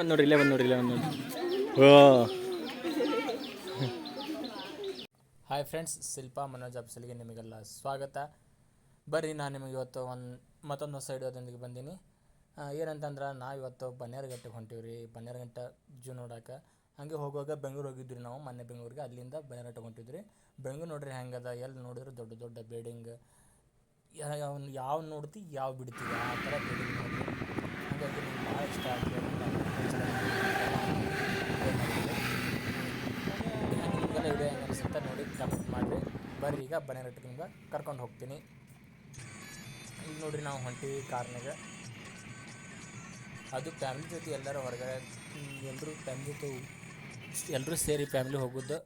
ಬಂದು ನೋಡ್ರಿ ಇಲ್ಲೇ ಬಂದು ನೋಡ್ರಿ ಇಲ್ಲೇ ಬಂದು ನೋಡ್ರಿ ಓ ಹಾಯ್ ಫ್ರೆಂಡ್ಸ್ ಶಿಲ್ಪಾ ಮನೋಜ್ ಅಬ್ಸಲ್ಗೆ ನಿಮಗೆಲ್ಲ ಸ್ವಾಗತ. ಬರ್ರಿ ನಾನು ನಿಮಗೆ ಇವತ್ತು ಒಂದು ಮತ್ತೊಂದು ಹೊಸ ಹಿಡಿಯೋದೊಂದಿಗೆ ಬಂದೀನಿ. ಏನಂತಂದ್ರೆ ನಾವು ಇವತ್ತು ಬನ್ನೇರುಘಟ್ಟೆಗೆ ಹೊಂಟೀವಿ ರೀ ಬನ್ನೇರಘಟ್ಟ ಜೂ ನೋಡಕ್ಕೆ ಹಂಗೆ ಹೋಗುವಾಗ ಬೆಂಗಳೂರು ಹೋಗಿದ್ವಿ ನಾವು ಮೊನ್ನೆ ಬೆಂಗಳೂರಿಗೆ. ಅಲ್ಲಿಂದ ಬನ್ನೇರುಘಟ್ಟೆ ಹೊಂಟಿದ್ವಿ ಬೆಂಗಳೂರು ನೋಡ್ರಿ ಹೆಂಗದ ಎಲ್ಲಿ ನೋಡಿದ್ರು ದೊಡ್ಡ ದೊಡ್ಡ ಬಿಲ್ಡಿಂಗ್ ಯಾವ ಯಾವ ನೋಡ್ತಿ ಯಾವ ಬಿಡ್ತೀವಿ ಆ ಥರ ಬಿಲ್ಡಿಂಗ್ ನೋಡ್ರಿ ಹಾಗಾಗಿ ನಿಮ್ಗೆ ಭಾಳ ಇಷ್ಟ ಆಗಿದೆ ನಿಮಗೆಲ್ಲ ವಿಡಿಯೋ ಹೆಂಗೆ ಅನಿಸುತ್ತೆ ನೋಡಿ ಕಮೆಂಟ್ ಮಾಡಿರಿ ಬರ್ರಿ ಈಗ ಬನ್ನೇರಘಟ್ಟಕ್ಕೆ ನಿಮ್ಗೆ ಕರ್ಕೊಂಡು ಹೋಗ್ತೀನಿ. ಈಗ ನೋಡ್ರಿ ನಾವು ಹೊಂಟೀವಿ ಕಾರ್ನಾಗ. ಅದು ಫ್ಯಾಮ್ಲಿ ಜೊತೆ ಎಲ್ಲರೂ ಹೊರಗಡೆ ಎಲ್ಲರೂ ಫ್ಯಾಮ್ಲಿ ಜೊತೆ ಎಲ್ಲರೂ ಸೇರಿ ಫ್ಯಾಮಿಲಿ ಹೋಗೋದು.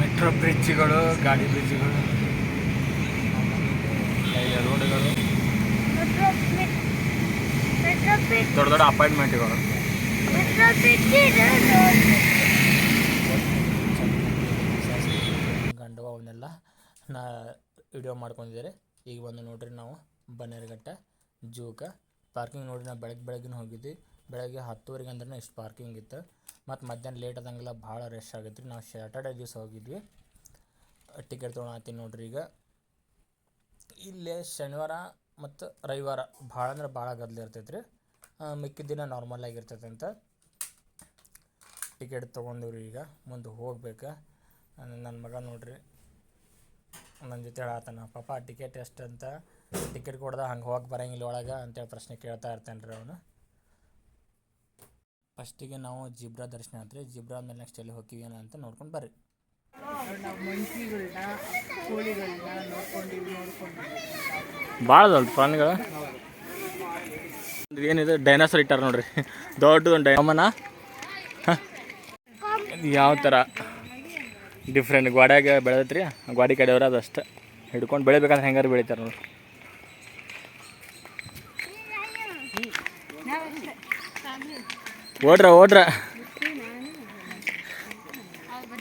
ಮೆಟ್ರೋ ಬ್ರಿಡ್ಜ್ಗಳು ಗಾಡಿ ಬ್ರಿಡ್ಜ್ಗಳು ದೊಡ್ಡ ದೊಡ್ಡ ಅಪಾಯಿಂಟ್ಮೆಂಟ್ ಇವರು ಗಂಡು ಅವನ್ನೆಲ್ಲ ನಾ ವಿಡಿಯೋ ಮಾಡ್ಕೊಂಡಿದ್ದಾರೆ. ಈಗ ಬಂದು ನೋಡ್ರಿ ನಾವು ಬನ್ನೇರಘಟ್ಟ, ಜೂಕಾ ಪಾರ್ಕಿಂಗ್ ನೋಡಿ ನಾವು ಬೆಳಗ್ಗೆ ಬೆಳಗ್ಗೆ ಹೋಗಿದ್ವಿ. ಬೆಳಗ್ಗೆ ಹತ್ತುವರೆಗೆ ಅಂದ್ರೆ ಇಷ್ಟು ಪಾರ್ಕಿಂಗ್ ಇತ್ತು. ಮತ್ತು ಮಧ್ಯಾಹ್ನ ಲೇಟ್ ಆದಂಗೆಲ್ಲ ಭಾಳ ರಶ್ ಆಗಿತ್ತು ರೀ. ನಾವು ಸ್ಯಾಟರ್ಡೇ ದಿವಸ ಹೋಗಿದ್ವಿ. ಟಿಕೆಟ್ ತೊಗೊಳತ್ತೀನಿ ನೋಡ್ರಿ ಈಗ. ಇಲ್ಲೇ ಶನಿವಾರ ಮತ್ತು ರವಿವಾರ ಭಾಳ ಅಂದ್ರೆ ಭಾಳ ಗದ್ದಲ ಇರ್ತೈತೆ ರೀ ಮಿಕ್ಕಿದ ದಿನ ನಾರ್ಮಲ್ ಆಗಿರ್ತೈತೆ ಅಂತ ಟಿಕೆಟ್ ತೊಗೊಂಡಿವ್ರಿ ಈಗ, ಮುಂದೆ ಹೋಗ್ಬೇಕು. ನನ್ನ ಮಗ ನೋಡ್ರಿ ನನ್ನ ಜೊತೆ ಹೇಳತ್ತಾನ ಪಾಪ ಟಿಕೆಟ್ ಎಷ್ಟು ಅಂತ ಟಿಕೆಟ್ ಕೊಡ್ದ ಹಂಗೆ ಹೋಗಕ್ಕೆ ಬರಂಗಿಲ್ಲ ಒಳಗೆ ಅಂತೇಳಿ ಪ್ರಶ್ನೆ ಕೇಳ್ತಾ ಇರ್ತಾನೆ ರೀ ಅವನು ಫಸ್ಟಿಗೆ ನಾವು ಜಿಬ್ರಾ ದರ್ಶನ ಆತ್ರಿ. ಜಿಬ್ರಾ ಆದ್ಮೇಲೆ ನೆಕ್ಸ್ಟ್ ಎಲ್ಲಿ ಹೋಗ್ತೀವಿ ಅಂತ ನೋಡ್ಕೊಂಡು ಬರ್ರಿ. ಭಾಳ ದೊಡ್ಡ ಪ್ರಾಣಿಗಳು. ಏನಿದೆ? ಡೈನಾಸರ್ ಇಟ್ಟಾರ ನೋಡ್ರಿ. ದೊಡ್ಡದೊಂದು ಡೈಮನ ಯಾವ ಥರ ಡಿಫ್ರೆಂಟ್ ಗೋಡ್ಯಾಗ ಬೆಳೆದೈತ್ರಿ. ಗೋಡಿ ಕಡೆಯವ್ರ ಅಷ್ಟೆ. ಹಿಡ್ಕೊಂಡು ಬೆಳಿಬೇಕಂದ್ರೆ ಹೆಂಗಾರು ಬೆಳಿತಾರೆ ನೋಡ್ರಿ. ಓಡ್ರ ಓಡ್ರ.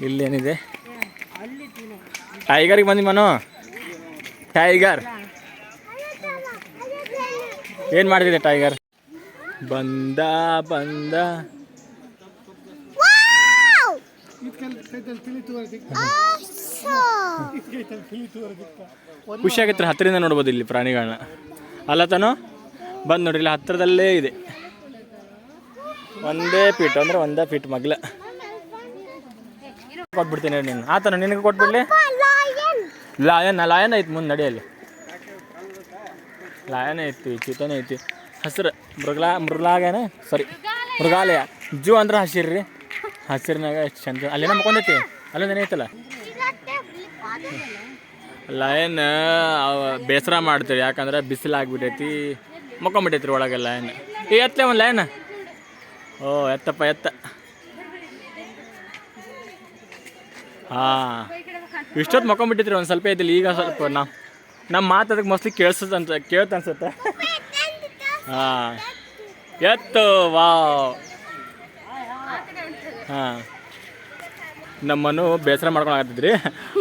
ಇಲ್ಲೇನಿದೆ? ಟೈಗರಿಗೆ ಬಂದಿ ಮನು ಟೈಗರ್ ಏನು ಮಾಡ್ತಿದೆ ಟೈಗರ್ ಬಂದ ಬಂದ. ಖುಷಿ ಆಗತ್ತೆ ಹತ್ತಿರದಿಂದ ನೋಡ್ಬೋದು ಇಲ್ಲಿ ಪ್ರಾಣಿಗಳನ್ನ ಅಲ್ಲ ತಾನು ಬಂದು ನೋಡ್ರಿ ಇಲ್ಲಿ ಹತ್ತಿರದಲ್ಲೇ ಇದೆ. ಒಂದೇ ಫೀಟ್ ಅಂದ್ರೆ ಒಂದೇ ಫೀಟ್ ಮಗ್ಲ. ಕೊಟ್ಬಿಡ್ತೀನಿ ನೀನು. ಆತನ ನಿನಗೆ ಕೊಟ್ಬಿಡ್ಲಿ? ಲಾಯನ್ ಲಾಯನ್ ಐತಿ ಮುಂದೆ ನಡೆಯಲ್ಲಿ ಲಾಯನ್ ಐತಿ, ಚಿತನ ಐತಿ. ಹಸಿರು ಮೃಗಲಾ ಮೃಗಲಾಗೇನ ಸಾರಿ ಮೃಗಾಲಯ. ಜೂ ಅಂದ್ರೆ ಹಸಿರು ರೀ. ಹಸಿರಿನಾಗ ಎಷ್ಟು ಚಂದ. ಅಲ್ಲೇನ ಮಕ್ಕೊಂಡೈತಿ? ಅಲ್ಲೊಂದೇನ ಐತಲ್ಲ? ಲಯನ್ ಬೇಸರ ಮಾಡ್ತೀವಿ ಯಾಕಂದ್ರೆ ಬಿಸಿಲು ಆಗ್ಬಿಟ್ಟೈತಿ ಮಕ್ಕೊಂಬಿಟ್ಟೈತಿ ರೀ ಒಳಗೆ ಲಯನ್ ಏ ಎತ್ತಲೆ ಒಂದು ಲಯನ್ ಓ, ಎತ್ತಪ್ಪ, ಎತ್ತ. ಹಾಂ. ಇಷ್ಟೊತ್ತು ಮಕ್ಕೊಂಬಿಟ್ಟಿದ್ರಿ ಒಂದು ಸ್ವಲ್ಪ ಇದ್ದಿಲ್ಲ ಈಗ ಸ್ವಲ್ಪ ನಾ ನಮ್ಮ ಮಾತು ಅದಕ್ಕೆ ಮೋಸ್ಟ್ಲಿ ಕೇಳಿಸುತ್ತೆ ಅಂತ ಕೇಳ್ತ ಅನ್ಸುತ್ತೆ. ಹಾ. ಎತ್ತು, ವಾವ್. ಹಾಂ. ನಮ್ಮನ್ನು ಬೇಸರ ಮಾಡ್ಕೊಂಡು ಆಗ್ತಿದ್ರಿ.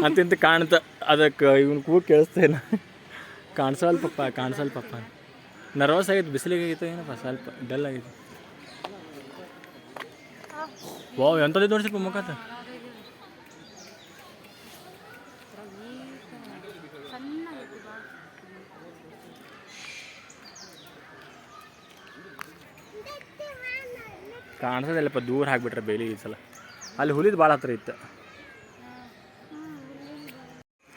ಅಂತಿಂತ ಕಾಣ್ತ ಅದಕ್ಕೆ ಇವನು ಕೂಡ ಕೇಳಿಸ್ತೇನೆ ಕಾಣಿಸಲ್ ಪಪ್ಪ ಕಾಣಿಸಲ್ ಪಪ್ಪ ನರ್ವಸ್ ಆಗೈತೆ ಬಿಸಿಲಿಗೆ ಆಗಿತ್ತು, ಏನಪ್ಪ, ಸ್ವಲ್ಪ ಡಲ್ ಆಗಿತ್ತು. ವಾವ್ ನೋಡಿ ಸ್ವಲ್ಪ ಕಾಣಿಸೋದಿಲ್ಲಪ್ಪ ದೂರ ಹಾಕ್ಬಿಟ್ರೆ ಬೇಲಿ ಈ ಸಲ. ಅಲ್ಲಿ ಹುಲಿದು ಭಾಳ ಹತ್ರ ಇತ್ತು.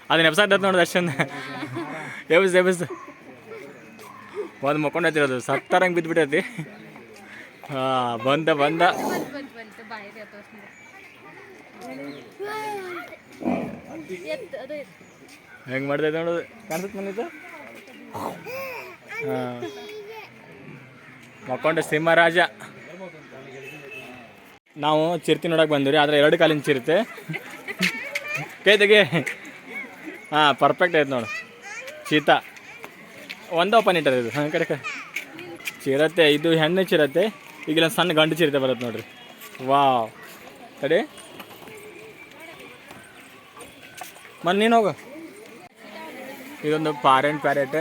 ಅದನ್ನ ಎಬ್ಸ ನೋಡಿದ ಅಷ್ಟೊಂದು ಎಬ್ಸ್ ಎಬ್ಸ್. ಒಂದು ಮಕ್ಕೊಂಡೈತಿ ಅದು ಸತ್ತಾರಂಗೆ ಬಿದ್ದುಬಿಟ್ಟೈತಿ ಹಾಂ, ಬಂದ ಬಂದ. ಹೆಂಗೆ ಮಾಡ್ದೈತೆ ನೋಡೋದು ಕಾಣಿಸುತ್ತೆ ಮನೀತ ಹಾಂ. ಮಕ್ಕೊಂಡ ಸಿಂಹರಾಜ ನಾವು ಚಿರತೆ ನೋಡಕ್ಕೆ ಬಂದಿವ್ರಿ ರೀ ಆದರೆ ಎರಡು ಕಾಲಿನ ಚಿರತೆ. ಕೈ ಹಾ ಹಾಂ ಪರ್ಫೆಕ್ಟ್ ಆಯ್ತು ನೋಡು. ಚೀತಾ. ಒಂದು ಓಪನ್ ಇಟ್ಟದ ಇದು. ಹಾಂ, ಕಡೆ ಕಡೆ ಚಿರತೆ, ಇದು ಹೆಣ್ಣು ಚಿರತೆ, ಈಗಿಲ್ಲ ಸಣ್ಣ ಗಂಡು ಚಿರತೆ ಬರುತ್ತೆ ನೋಡ್ರಿ. ವಾವ್. ತಡಿ. ಮನ್ ನೀನು ಹೋಗು. ಇದೊಂದು ಫಾರಿನ್ ಪ್ಯಾರೆಟ್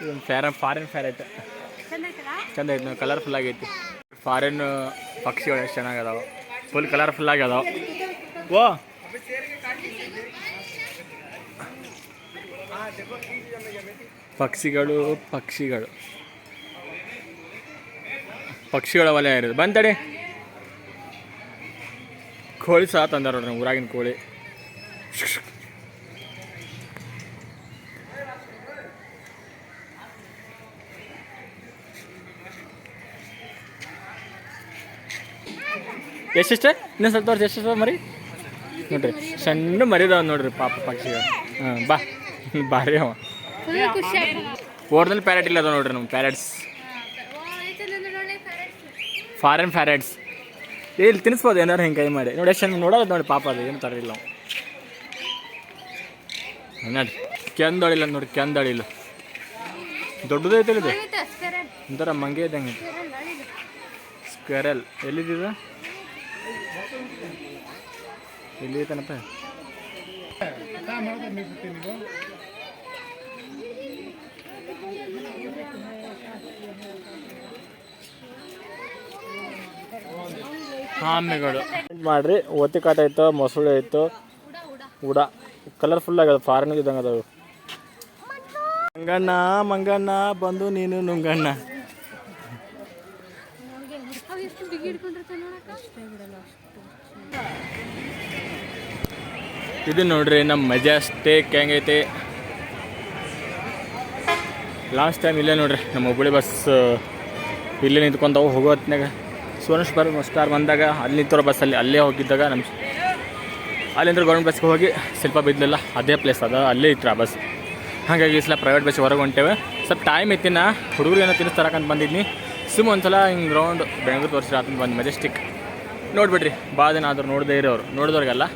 ಇದೊಂದು ಫ್ಯಾರ ಫಾರಿನ್ ಪ್ಯಾರೆಟ್ ಚಂದ ಐತಿ ಕಲರ್ಫುಲ್ ಆಗೈತಿ. ಫಾರಿನ್ ಪಕ್ಷಿಗಳು ಎಷ್ಟು ಚೆನ್ನಾಗದಾವ. ಫುಲ್ ಕಲರ್ಫುಲ್ ಆಗ್ಯದಾವ ಓ! ಪಕ್ಷಿಗಳು ಪಕ್ಷಿಗಳು. ಪಕ್ಷಿಗಳ ವಲಯ ಇರೋದು. ಬಂತಡಿ ಕೋಳಿ ಸಹ ತಂದಾರ ಊರಾಗಿನ ಕೋಳಿ. ಎಷ್ಟೆಷ್ಟು? ಇನ್ನೊಂದು ಸ್ವಲ್ಪ ತೋರಿಸಿ ಎಷ್ಟು ಮರಿ? ನೋಡ್ರಿ ಸಣ್ಣ ಮರಿದಾವ ನೋಡ್ರಿ ಪಾಪ ಪಕ್ಷಿ ಹಾಂ ಬಾ. ಭಾರಿ ಅವ. ಓರ್ದಲ್ಲಿ ಪ್ಯಾರೆಟ್ ಇಲ್ಲ ಅದಾವ ನೋಡ್ರಿ ನಮ್ಮ ಪ್ಯಾರೆಟ್ಸ್ ಫಾರಿನ್ ಪ್ಯಾರೆಟ್ಸ್ ಇಲ್ಲಿ ತಿನ್ನಿಸ್ಬೋದು ಏನಾರು ಹಿಂಗೆ ಕೈ ಮಾಡಿ. ನೋಡಿ ಎಷ್ಟು ನೋಡೋದು ನೋಡಿ ಪಾಪ ಅದು ಏನು ತರಲಿಲ್ಲ ನಾವು ನೋಡ್ರಿ ಕೆಂದೊಳಿಲ್ಲ ನೋಡಿ ಕೆಂದೊಳಿಲ್ಲ. ದೊಡ್ಡದೈತೆ ಇದು? ಒಂಥರ ಮಂಗೆ ಇದ್ದಂಗೆ. ಸ್ಕ್ವೆರಲ್ ಎಲ್ಲಿದ್ದಿದ ಆಮೆಗಳು ಮಾಡ್ರಿ ಒತ್ತಿ ಕಾಟ ಇತ್ತು ಮೊಸಳೆ ಇತ್ತು ಉಡ. ಕಲರ್ಫುಲ್ ಆಗ್ಯದ ಫಾರಿನ್ ಇದ್ದಂಗೆ ಅದಾವು. ಮಂಗಣ್ಣ ಮಂಗಣ್ಣ ಬಂದು ನೀನು ನುಂಗಣ್ಣ. ಇದು ನೋಡ್ರಿ ನಮ್ಮ ಮೆಜೆಸ್ಟಿಕ್ ಹೆಂಗೈತಿ. ಲಾಸ್ಟ್ ಟೈಮ್ ಇಲ್ಲೇ ನೋಡ್ರಿ, ನಮ್ಮ ಹುಬ್ಬಳ್ಳಿ ಬಸ್ ಇಲ್ಲೇ ನಿಂತ್ಕೊಂತಾವೆ ಹೋಗೋ ಹೊತ್ನಾಗ ಬರ್ ಸ್ಟಾರ್ ಬಂದಾಗ, ಅಲ್ಲಿ ನಿಂತಿರೋ ಬಸ್ಸಲ್ಲಿ ಅಲ್ಲೇ ಹೋಗಿದ್ದಾಗ ನಮ್ಮ ಅಲ್ಲಿಂದ ಗೌರ್ಮೆಂಟ್ ಬಸ್ಗೆ ಹೋಗಿ ಸ್ವಲ್ಪ ಬಿದ್ದಲ್ಲ ಅದೇ ಪ್ಲೇಸ್ ಅದ, ಅಲ್ಲೇ ಇತ್ತು ಆ ಬಸ್ ಹಾಗಾಗಿ ಸಲ ಪ್ರೈವೇಟ್ ಬಸ್ ಹೊರಗೆ ಹೊಂಟೇವೆ. ಸ್ವಲ್ಪ ಟೈಮ್ ಇತ್ತಿನ, ಹುಡುಗರು ಏನೋ ತಿನ್ನಿಸ್ತಾರಕಂತ ಬಂದಿದ್ನಿ. ಸುಮ್ಮ ಒಂದ್ಸಲ ಹಿಂಗೆ ಗ್ರೌಂಡ್ ಬೆಂಗಳೂರು ತೋರಿಸಿ ಆತನ ಬಂದು ಮೆಜೆಸ್ಟಿಕ್ ನೋಡಿಬಿಡ್ರಿ ಭಾಳ ಆದ್ರೂ ನೋಡದೇ ಇರೋರು, ನೋಡಿದವ್ರಿಗೆಲ್ಲ.